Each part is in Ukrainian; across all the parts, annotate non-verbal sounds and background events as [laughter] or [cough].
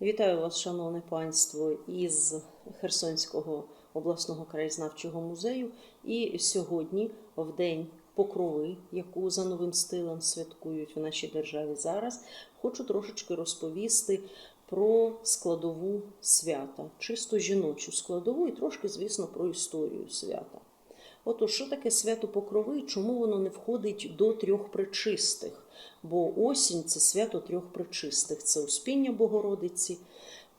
Вітаю вас, шановне панство, із Херсонського обласного краєзнавчого музею. І сьогодні, в день Покрови, яку за новим стилем святкують в нашій державі зараз, хочу трошечки розповісти про складову свята, чисто жіночу складову, і трошки, звісно, про історію свята. Отож, що таке свято Покрови? і Чому воно не входить до трьох причистих? Бо осінь це свято трьох причистих: це Успіння Богородиці,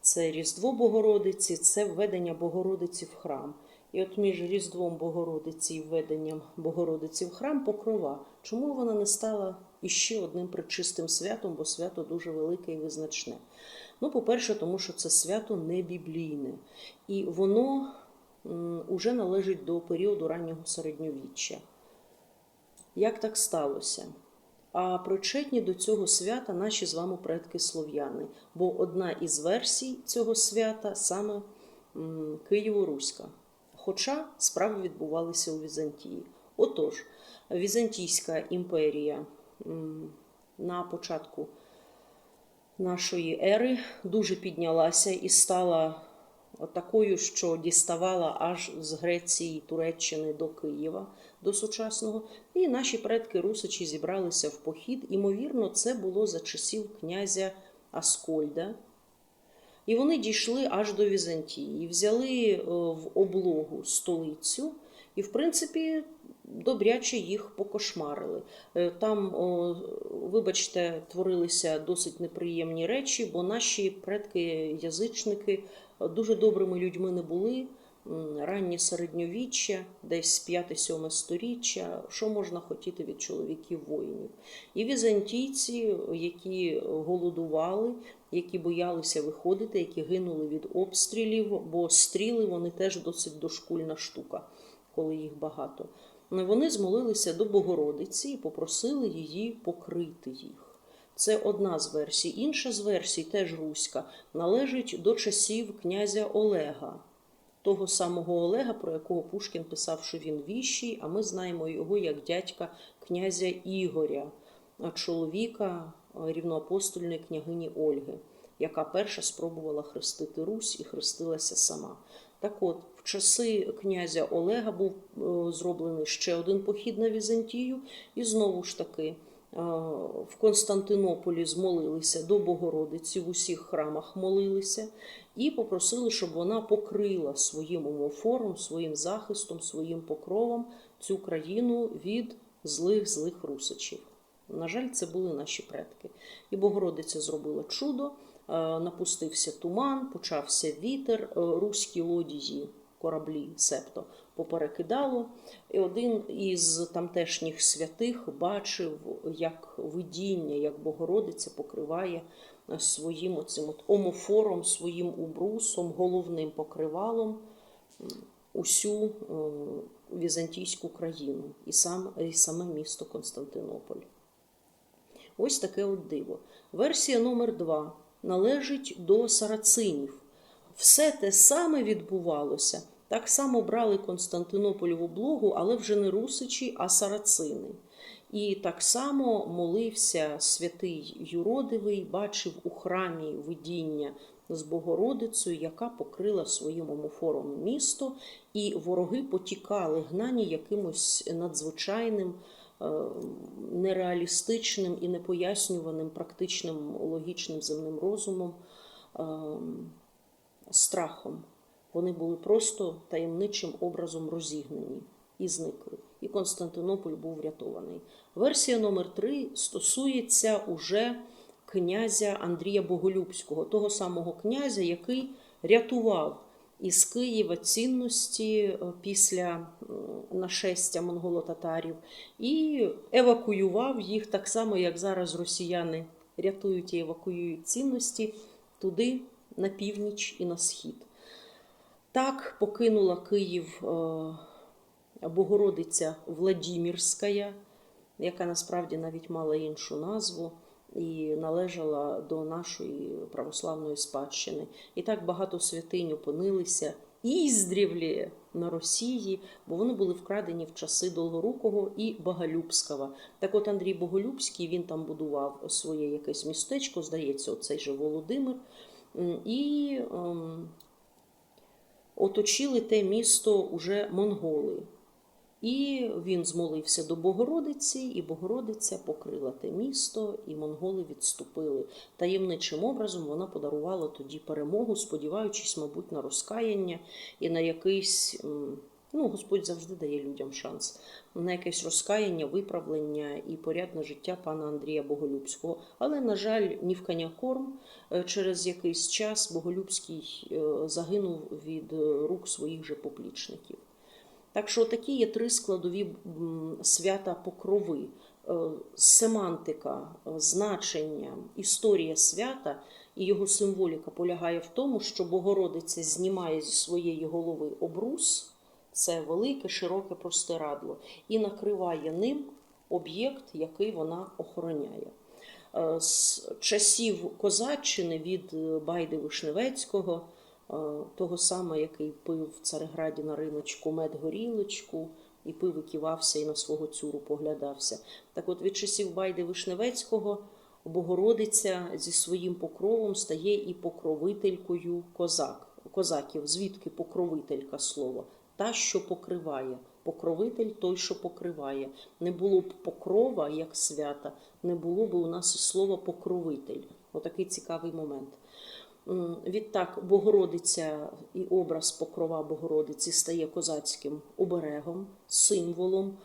це Різдво Богородиці, це введення Богородиці в храм. І от між Різдвом Богородиці і введенням Богородиці в храм покрова. Чому вона не стала іще одним причистим святом, бо свято дуже велике і визначне? Ну, по-перше, тому що це свято не біблійне, і воно уже належить до періоду раннього середньовіччя. Як так сталося? А причетні до цього свята наші з вами предки слов'яни, бо одна із версій цього свята саме Києво-Руська. Хоча справи відбувалися у Візантії. Отож, Візантійська імперія на початку нашої ери дуже піднялася і стала такою, що діставала аж з Греції, Туреччини до Києва, до сучасного. І наші предки русичі зібралися в похід. Імовірно, це було за часів князя Аскольда. І вони дійшли аж до Візантії, взяли е, в облогу столицю, і, в принципі, добряче їх покошмарили. Е, Там, вибачте, творилися досить неприємні речі, бо наші предки-язичники дуже добрими людьми не були. Раннє середньовіччя, десь 5-7 сторіччя, що можна хотіти від чоловіків воїнів. І візантійці, які голодували, які боялися виходити, які гинули від обстрілів, бо стріли вони теж досить дошкульна штука, коли їх багато. Вони змолилися до Богородиці і попросили її покрити їх. Це одна з версій. Інша з версій, теж руська, належить до часів князя Олега, того самого Олега, про якого Пушкін писав, що він віщий, а ми знаємо його як дядька князя Ігоря, чоловіка рівноапостольної княгині Ольги, яка перша спробувала хрестити Русь і хрестилася сама. Так от, в часи князя Олега був е, зроблений ще один похід на Візантію, і знову ж таки в Константинополі змолилися до Богородиці, в усіх храмах молилися і попросили, щоб вона покрила своїм умофором, своїм захистом, своїм покровом цю країну від злих злих русичів. На жаль, це були наші предки. І Богородиця зробила чудо, напустився туман, почався вітер, руські лодії, кораблі, септо поперекидало. І один із тамтешніх святих бачив, як видіння, як Богородиця покриває своїм оцим от омофором, своїм убрусом, головним покривалом усю е, візантійську країну і, сам, і саме місто Константинополь. Ось таке от диво. Версія номер два належить до сарацинів. Все те саме відбувалося. Так само брали Константинополь в облогу, але вже не русичі, а сарацини. І так само молився святий Юродивий, бачив у храмі видіння з Богородицею, яка покрила своїм омофором місто, і вороги потікали, гнані якимось надзвичайним е, нереалістичним і непояснюваним практичним логічним земним розумом е, страхом. Вони були просто таємничим образом розігнані і зникли. І Константинополь був врятований. Версія номер 3 стосується уже князя Андрія Боголюбського, того самого князя, який рятував із Києва цінності е, після нашестя монголо-татарів і евакуював їх так само, як зараз росіяни рятують і евакуюють цінності туди, на північ і на схід. Так покинула Київ е, Богородиця Владімірська, яка насправді навіть мала іншу назву і належала до нашої православної спадщини. І так багато святинь опинилися іздрівлі на Росії, бо вони були вкрадені в часи Долгорукого і Боголюбського. Так от Андрій Боголюбський він там будував своє якесь містечко, здається, оцей же Володимир. М, І ем, оточили те місто уже монголи. І він змолився до Богородиці, і Богородиця покрила те місто, і монголи відступили. Таємничим образом вона подарувала тоді перемогу, сподіваючись, мабуть, на розкаяння і на якийсь. Ну, Господь завжди дає людям шанс на якесь розкаяння, виправлення і порядне життя пана Андрія Боголюбського. Але, на жаль, ні в коня корм. Е, Через якийсь час Боголюбський е, загинув від е, рук своїх же поплічників. Так що такі є три складові свята покрови. Семантика, значення, історія свята і його символіка полягає в тому, що Богородиця знімає зі своєї голови обрус, це велике, широке простирадло, і накриває ним об'єкт, який вона охороняє. Е, З часів козаччини від е, Байди Вишневецького, е, того самого, який пив в Цареграді на риночку мед-горілочку, і пив і кивався, і на свого цюру поглядався. Так от від часів Байди Вишневецького Богородиця зі своїм покровом стає і покровителькою козак, козаків. Звідки покровителька слово? Та, що покриває. Покровитель той, що покриває. Не було б покрова як свята, не було б у нас слова покровитель. Отакий цікавий момент. Відтак, Богородиця і образ покрова Богородиці стає козацьким оберегом, символом.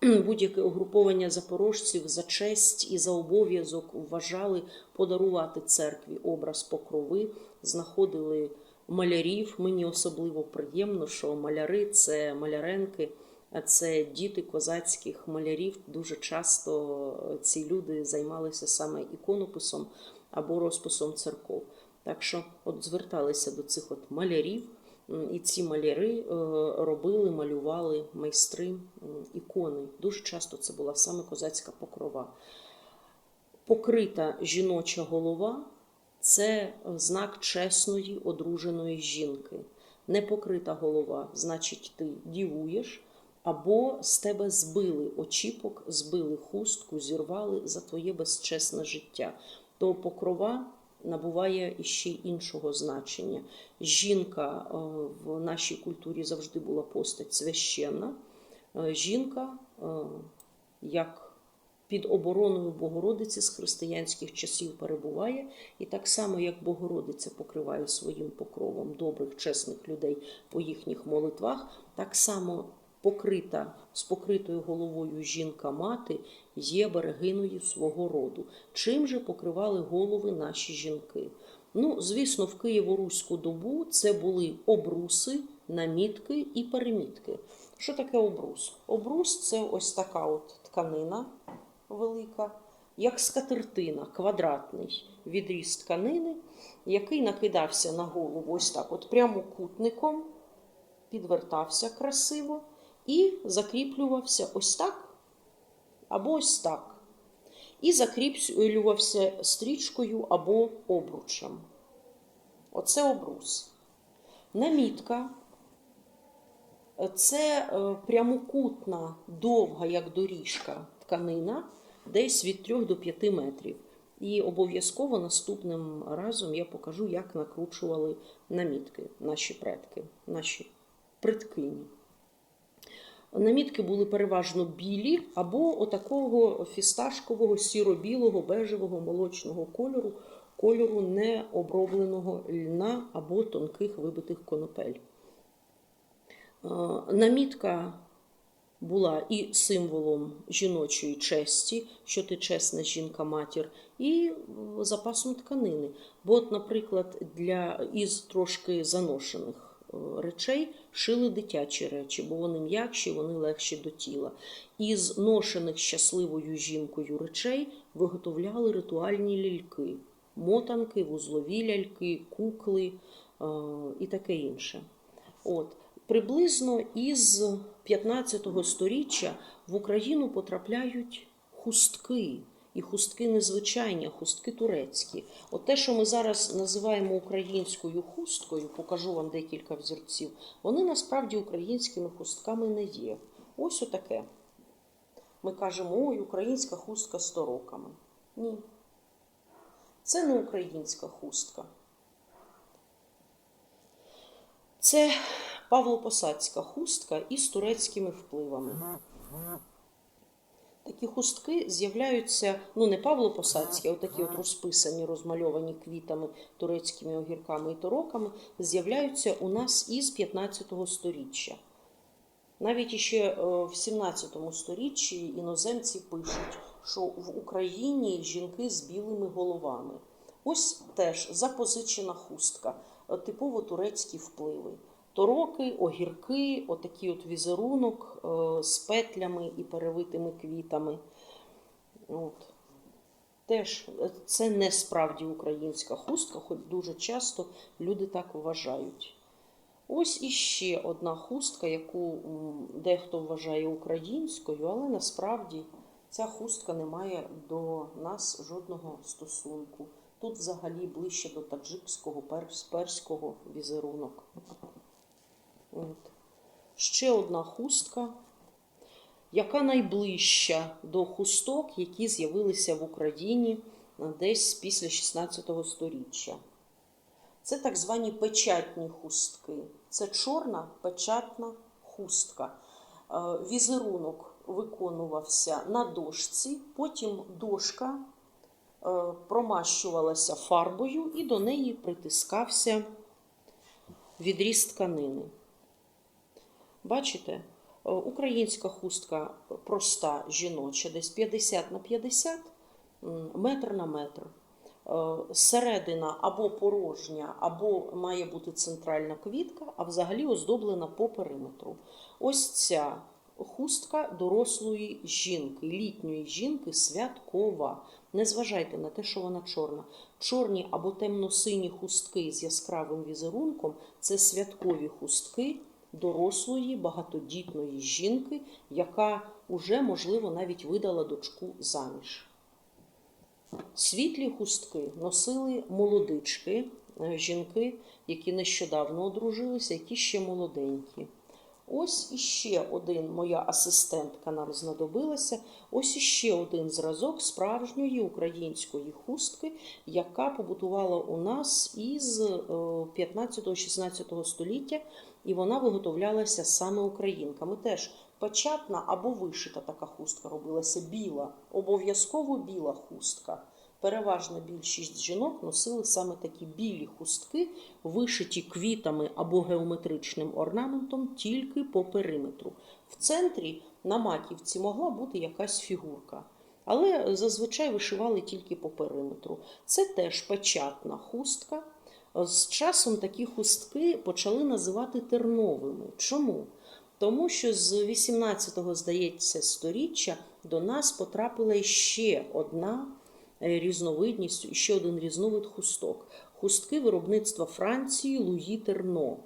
[clears throat] Будь-яке угруповання запорожців за честь і за обов'язок вважали подарувати церкві образ покрови, знаходили малярів. Мені особливо приємно, що маляри це маляренки, а це діти козацьких малярів. Дуже часто ці люди займалися саме іконописом або розписом церков. Так що от зверталися до цих от малярів, і ці маляри е, робили, малювали майстри ікони. Дуже часто це була саме козацька покрова. Покрита жіноча голова це знак чесної одруженої жінки. Непокрита голова, значить, ти дівуєш, або з тебе збили очіпок, збили хустку, зірвали за твоє безчесне життя. То покрова набуває іще іншого значення. Жінка е, в нашій культурі завжди була постать священна. Е, Жінка, е, як під обороною Богородиці з християнських часів перебуває, і так само, як Богородиця покриває своїм покровом добрих, чесних людей по їхніх молитвах, так само покрита з покритою головою жінка-мати є берегиною свого роду. Чим же покривали голови наші жінки? Ну, звісно, в Києво-Руську добу це були обруси, намітки і перемітки. Що таке обрус? Обрус це ось така от тканина велика, як скатертина, квадратний відріз тканини, який накидався на голову ось так, от прямокутником, підвертався красиво і закріплювався ось так або ось так. І закріплювався стрічкою або обручем. Оце обрус. Намітка це е, прямокутна, довга, як доріжка, тканина, десь від 3 до 5 метрів. І обов'язково наступним разом я покажу, як накручували намітки наші предки, наші предкині. Намітки були переважно білі або отакого фісташкового, сіро-білого, бежевого, молочного кольору, кольору необробленого льна або тонких вибитих конопель. Е, Намітка була і символом жіночої честі, що ти чесна жінка-матір, і запасом тканини. Бо, от, наприклад, для із трошки заношених е, речей шили дитячі речі, бо вони м'якші, вони легші до тіла. Із ношених щасливою жінкою речей виготовляли ритуальні ляльки, мотанки, вузлові ляльки, кукли е, і таке інше. От. Приблизно із 15 століття в Україну потрапляють хустки. І хустки незвичайні, хустки турецькі. От те, що ми зараз називаємо українською хусткою, покажу вам декілька взірців, вони насправді українськими хустками не є. Ось отаке. Ми кажемо, ой, українська хустка з тороками. Ні. Це не українська хустка. Це Павлопосадська хустка із турецькими впливами. Такі хустки з'являються, ну не Павлопосадські, а такі от розписані, розмальовані квітами, турецькими огірками і тороками, з'являються у нас із 15 століття. Навіть іще е, в 17 сторіччі іноземці пишуть, що в Україні жінки з білими головами. Ось теж запозичена хустка, типово турецькі впливи. Тороки, огірки, отакий от візерунок е, з петлями і перевитими квітами. От. Теж е, це не справді українська хустка, хоч дуже часто люди так вважають. Ось іще одна хустка, яку дехто вважає українською, але насправді ця хустка не має до нас жодного стосунку. Тут взагалі ближче до таджикського, перського візерунок. От. Ще одна хустка, яка найближча до хусток, які з'явилися в Україні десь після 16 століття. Це так звані печатні хустки. Це чорна печатна хустка. Е, Візерунок виконувався на дошці, потім дошка е, промащувалася фарбою і до неї притискався відріз тканини. Бачите, Е, українська хустка проста жіноча, десь 50 на 50, метр на метр. Е, Середина або порожня, або має бути центральна квітка, а взагалі оздоблена по периметру. Ось ця хустка дорослої жінки, літньої жінки святкова. Не зважайте на те, що вона чорна. Чорні або темно-сині хустки з яскравим візерунком це святкові хустки дорослої багатодітної жінки, яка уже, можливо, навіть видала дочку заміж. Світлі хустки носили молодички, е, жінки, які нещодавно одружилися, які ще молоденькі. Ось іще один, моя асистентка нам знадобилася. Ось іще один зразок справжньої української хустки, яка побутувала у нас із 15-16 століття, і вона виготовлялася саме українками. Теж печатна або вишита така хустка робилася біла, обов'язково біла хустка. Переважна більшість жінок носили саме такі білі хустки, вишиті квітами або геометричним орнаментом тільки по периметру. В центрі на маківці могла бути якась фігурка, але зазвичай вишивали тільки по периметру. Це теж печатна хустка. З часом такі хустки почали називати терновими. Чому? Тому що з 18-го, здається, сторіччя до нас потрапила ще одна е, різновидність, ще один різновид хусток. Хустки виробництва Франції Луї Терно.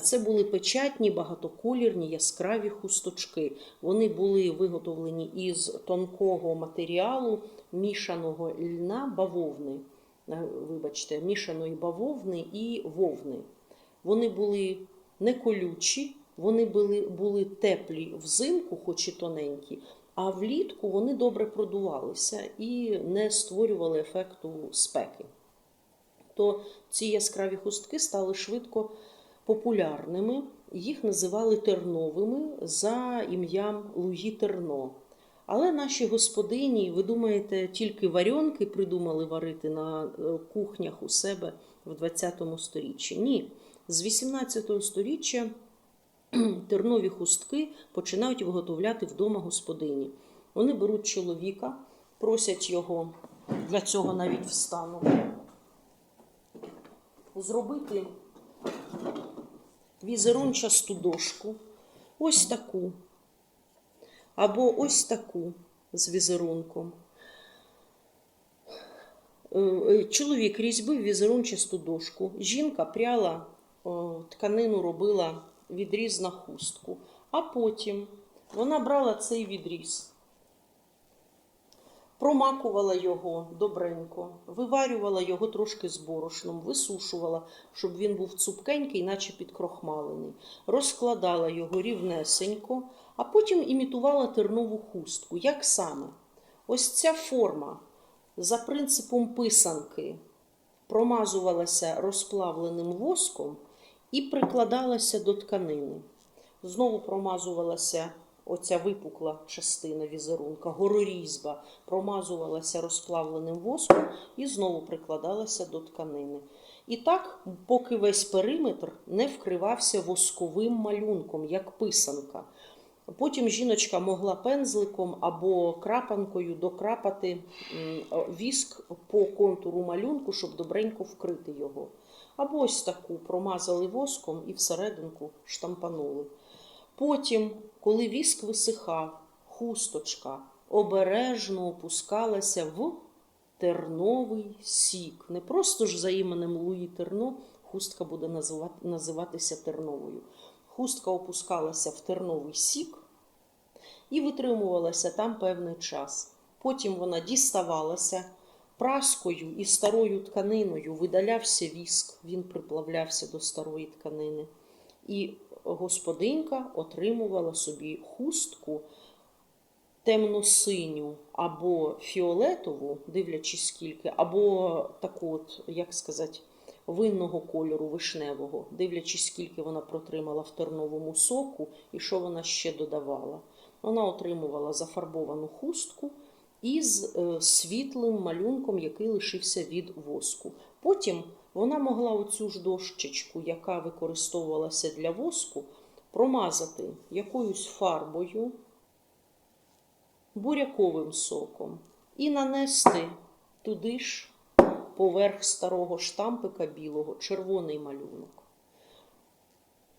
Це були печатні, багатоколірні, яскраві хусточки. Вони були виготовлені із тонкого матеріалу, мішаного льна бавовни. Е, Вибачте, мішаної бавовни і вовни. Вони були не колючі, вони були, були теплі взимку, хоч і тоненькі, а влітку вони добре продувалися і не створювали ефекту спеки. То ці яскраві хустки стали швидко популярними. Їх називали терновими за ім'ям Луї Терно. Але наші господині, ви думаєте, тільки варіонки придумали варити на е, кухнях у себе в 20 сторіччі? Ні. З 18 сторіччя [clears throat] тернові хустки починають виготовляти вдома господині. Вони беруть чоловіка, просять його для цього навіть встану. Зробити візерунчасту дошку, ось таку, або ось таку з візерунком. Е, Чоловік різьбив візерунчасту дошку, жінка пряла тканину, робила відріз на хустку, а потім вона брала цей відріз, промакувала його добренько, виварювала його трошки з борошном, висушувала, щоб він був цупкенький, наче підкрохмалений, розкладала його рівнесенько, а потім імітувала тернову хустку. Як саме? Ось ця форма за принципом писанки промазувалася розплавленим воском і прикладалася до тканини. Знову промазувалася оця випукла частина візерунка, горорізьба, промазувалася розплавленим воском і знову прикладалася до тканини. І так, поки весь периметр не вкривався восковим малюнком, як писанка. Потім жіночка могла пензликом або крапанкою докрапати віск по контуру малюнку, щоб добренько вкрити його. Або ось таку промазали воском і всерединку штампанули. Потім, коли віск висихав, хусточка обережно опускалася в терновий сік. Не просто ж за іменем Луї Терно хустка буде називатися терновою. Хустка опускалася в терновий сік і витримувалася там певний час. Потім вона діставалася праскою і старою тканиною, видалявся віск, він приплавлявся до старої тканини. І господинка отримувала собі хустку темно-синю або фіолетову, дивлячись скільки, або таку, от, як сказати, винного кольору вишневого, дивлячись, скільки вона протримала в терновому соку і що вона ще додавала. Вона отримувала зафарбовану хустку із е, світлим малюнком, який лишився від воску. Потім вона могла оцю ж дощечку, яка використовувалася для воску, промазати якоюсь фарбою, буряковим соком і нанести туди ж поверх старого штампика білого червоний малюнок.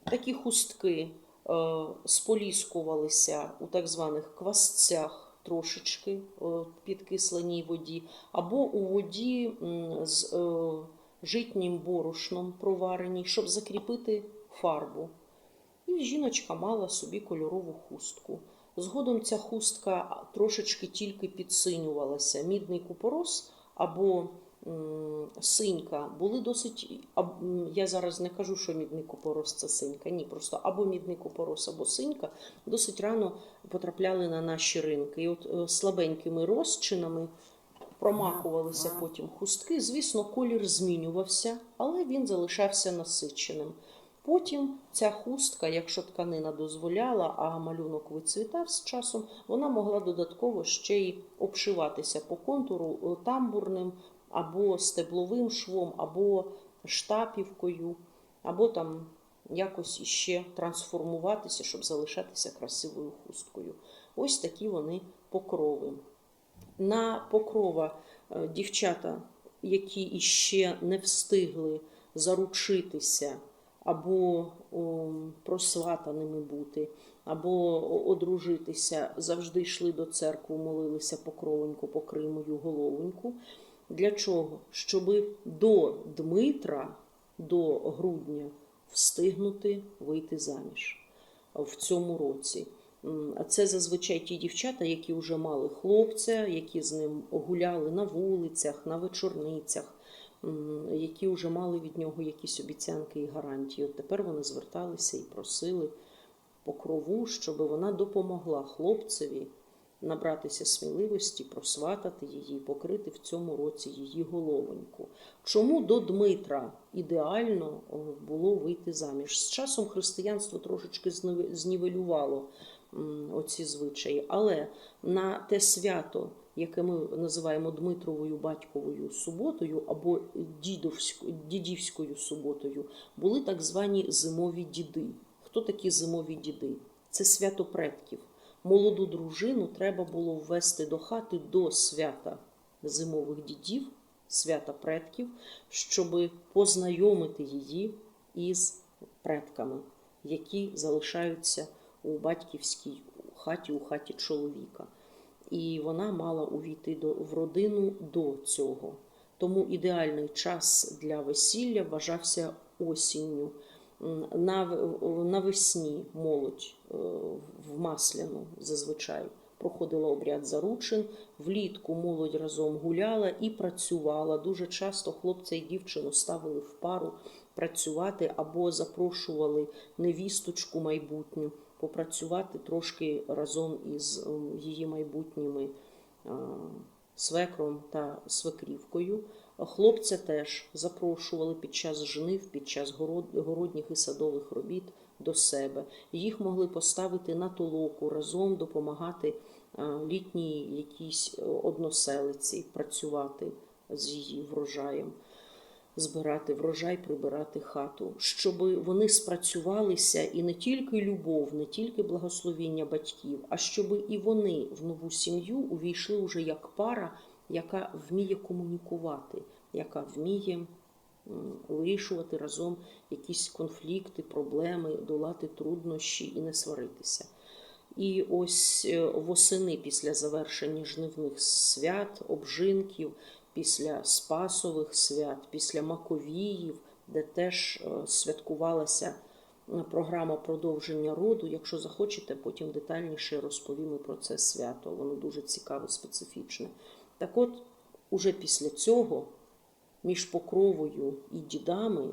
Такі хустки е, споліскувалися у так званих квасцях трошечки е, підкисленій воді, або у воді з е, житнім борошном провареній, щоб закріпити фарбу. І жіночка мала собі кольорову хустку. Згодом ця хустка трошечки тільки підсинювалася. Мідний купорос або синька були досить. Я зараз не кажу, що мідний купорос це синька. Ні, просто або мідний купорос, або синька досить рано потрапляли на наші ринки. І от е, слабенькими розчинами промакувалися потім хустки. Звісно, колір змінювався, але він залишався насиченим. Потім ця хустка, якщо тканина дозволяла, а малюнок вицвітав з часом, вона могла додатково ще й обшиватися по контуру е, тамбурним або стебловим швом, або штапівкою, або там якось іще трансформуватися, щоб залишатися красивою хусткою. Ось такі вони покрови. На покрова е, дівчата, які іще не встигли заручитися або просватаними бути, або одружитися, завжди йшли до церкви, молилися покровоньку, покрий мою головоньку. Для чого? Щоби до Дмитра, до грудня, встигнути вийти заміж в цьому році. А це зазвичай ті дівчата, які вже мали хлопця, які з ним гуляли на вулицях, на вечорницях, які вже мали від нього якісь обіцянки і гарантії. От тепер вони зверталися і просили покрову, щоб вона допомогла хлопцеві набратися сміливості, просватати її, покрити в цьому році її головоньку. Чому до Дмитра ідеально було вийти заміж? З часом християнство трошечки знівелювало оці звичаї, але на те свято, яке ми називаємо Дмитровою батьковою суботою або дідівською суботою, були так звані зимові діди. Хто такі зимові діди? Це свято предків. Молоду дружину треба було ввести до хати до свята зимових дідів, свята предків, щоб познайомити її із предками, які залишаються у батьківській хаті, у хаті чоловіка. І вона мала увійти до, в родину до цього. Тому ідеальний час для весілля вважався осінню. Навесні молодь е, в Масляну зазвичай проходила обряд заручин, влітку молодь разом гуляла і працювала. Дуже часто хлопця і дівчину ставили в пару працювати або запрошували невісточку майбутню попрацювати трошки разом із її майбутніми свекром та свекрівкою. Хлопця теж запрошували під час жнив, під час городніх і садових робіт до себе. Їх могли поставити на толоку разом допомагати е, літній якійсь е, односелиці працювати з її врожаєм збирати врожай, прибирати хату, щоб вони спрацювалися і не тільки любов, не тільки благословіння батьків, а щоб і вони в нову сім'ю увійшли уже як пара, яка вміє комунікувати, яка вміє вирішувати разом якісь конфлікти, проблеми, долати труднощі і не сваритися. І ось е, восени після завершення жнивних свят, обжинків, після Спасових свят, після Маковіїв, де теж е, святкувалася е, програма продовження роду. Якщо захочете, потім детальніше розповімо про це свято. Воно дуже цікаве, специфічне. Так от, уже після цього, між покровою і дідами,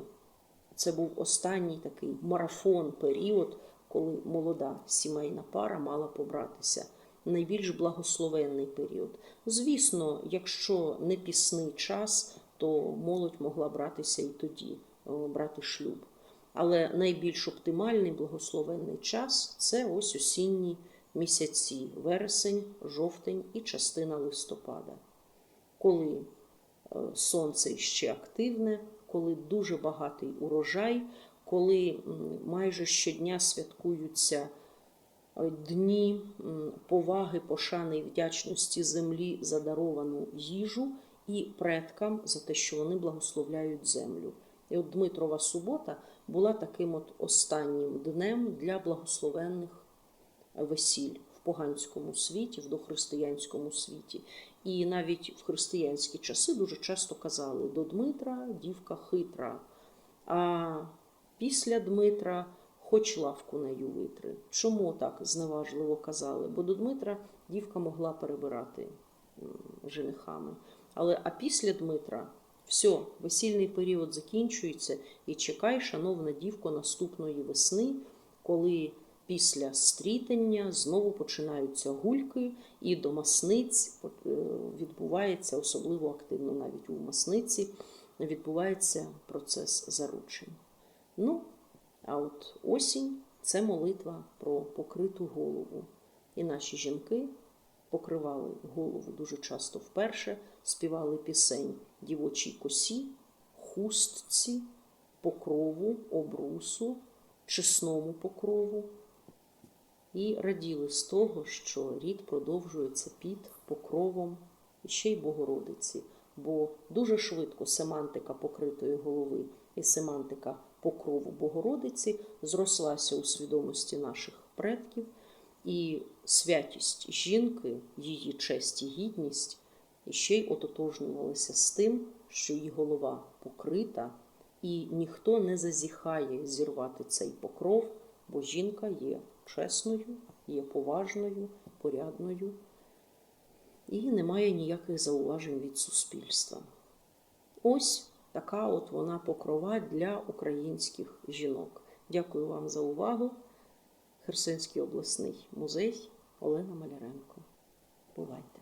це був останній такий марафон період, коли молода сімейна пара мала побратися. Найбільш благословенний період. Звісно, якщо не пісний час, то молодь могла братися і тоді, е, брати шлюб. Але найбільш оптимальний благословенний час це ось осінні місяці вересень, жовтень і частина листопада коли е, сонце ще активне, коли дуже багатий урожай, коли майже щодня святкуються е, дні поваги, пошани і вдячності землі за даровану їжу і предкам за те, що вони благословляють землю. І от Дмитрова субота була таким от останнім днем для благословенних весіль в поганському світі, в дохристиянському світі. І навіть в християнські часи дуже часто казали до Дмитра дівка хитра, а після Дмитра хоч лавку нею витри. Чому так зневажливо казали? Бо до Дмитра дівка могла перебирати женихами. Але а після Дмитра все, весільний період закінчується і чекай, шановна дівко, наступної весни, коли після стрітання знову починаються гульки, і до масниць е, відбувається особливо активно навіть у масниці відбувається процес заручень. Ну, а от осінь це молитва про покриту голову. І наші жінки покривали голову дуже часто вперше, співали пісень дівочій косі, хустці, покрову, обрусу, чесному покрову. І раділи з того, що рід продовжується під покровом ще й Богородиці, бо дуже швидко семантика покритої голови і семантика покрову Богородиці зрослася у свідомості наших предків, і святість жінки, її честь і гідність ще й ототожнювалися з тим, що її голова покрита, і ніхто не зазіхає зірвати цей покров, бо жінка є чесною, є поважною, порядною і не має ніяких зауважень від суспільства. Ось така от вона покрова для українських жінок. Дякую вам за увагу. Херсонський обласний музей Олена Маляренко. Бувайте!